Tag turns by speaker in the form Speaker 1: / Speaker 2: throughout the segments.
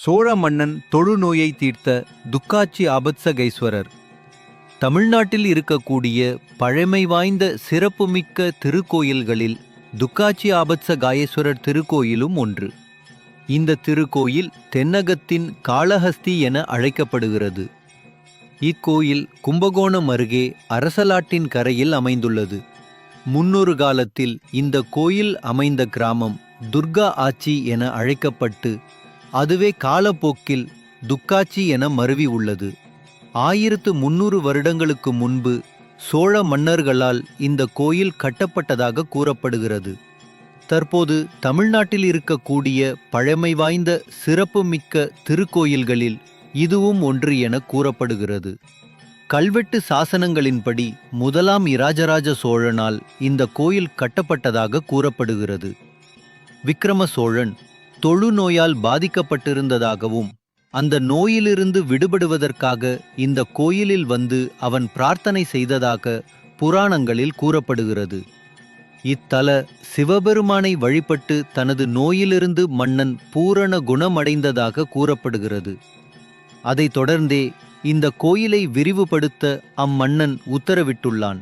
Speaker 1: சோழ மன்னன் தொழுநோயை தீர்த்த துக்காச்சி ஆபத்சகைஸ்வரர். தமிழ்நாட்டில் இருக்கக்கூடிய பழமை வாய்ந்த சிறப்புமிக்க திருக்கோயில்களில் துக்காச்சி ஆபத்ச காயேஸ்வரர் திருக்கோயிலும் ஒன்று. இந்த திருக்கோயில் தென்னகத்தின் காளஹஸ்தி என அழைக்கப்படுகிறது. இக்கோயில் கும்பகோணம் அருகே அரசலாட்டின் கரையில் அமைந்துள்ளது. முன்னொரு காலத்தில் இந்த கோயில் அமைந்த கிராமம் துர்கா ஆச்சி என அழைக்கப்பட்டு அதுவே காலப்போக்கில் துக்காச்சி என மருவி உள்ளது. ஆயிரத்து முன்னூறு வருடங்களுக்கு முன்பு சோழ மன்னர்களால் இந்த கோயில் கட்டப்பட்டதாக கூறப்படுகிறது. தற்போது தமிழ்நாட்டில் இருக்கக்கூடிய பழமை வாய்ந்த சிறப்புமிக்க திருக்கோயில்களில் இதுவும் ஒன்று என கூறப்படுகிறது. கல்வெட்டு சாசனங்களின்படி முதலாம் இராஜராஜ சோழனால் இந்த கோயில் கட்டப்பட்டதாக கூறப்படுகிறது. விக்ரம சோழன் தொழுநோயால் பாதிக்கப்பட்டிருந்ததாகவும் அந்த நோயிலிருந்து விடுபடுவதற்காக இந்த கோயிலில் வந்து அவன் பிரார்த்தனை செய்ததாக புராணங்களில் கூறப்படுகிறது. இத்தல சிவபெருமானை வழிபட்டு தனது நோயிலிருந்து மன்னன் பூரண குணமடைந்ததாக கூறப்படுகிறது. அதைத் தொடர்ந்தே இந்த கோயிலை விரிவுபடுத்த அம்மன்னன் உத்தரவிட்டுள்ளான்.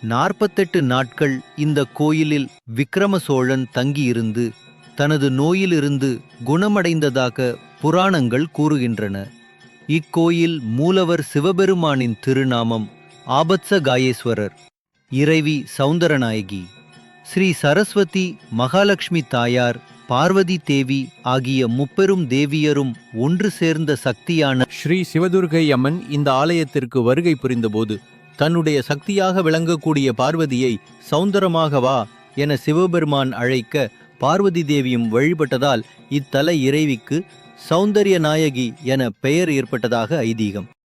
Speaker 1: நாற்பத்தெட்டு நாட்கள் இந்த கோயிலில் விக்ரம சோழன் தங்கியிருந்து தனது நோயிலிருந்து குணமடைந்ததாக புராணங்கள் கூறுகின்றன. இக்கோயில் மூலவர் சிவபெருமானின் திருநாமம் ஆபத்ச காயேஸ்வரர் இறைவி சௌந்தரநாயகி ஸ்ரீ சரஸ்வதி மகாலட்சுமி தாயார் பார்வதி தேவி ஆகிய முப்பெரும் தேவியரும் ஒன்று சேர்ந்த சக்தியான
Speaker 2: ஸ்ரீ சிவதுர்கை அம்மன் இந்த ஆலயத்திற்கு வருகை புரிந்தபோது தன்னுடைய சக்தியாக விளங்கக்கூடிய பார்வதியை சௌந்தரமாக வா என சிவபெருமான் அழைக்க பார்வதி தேவியும் வழிபட்டதால் இத்தல இறைவிக்கு சௌந்தரிய நாயகி என பெயர் ஏற்பட்டதாக ஐதீகம்.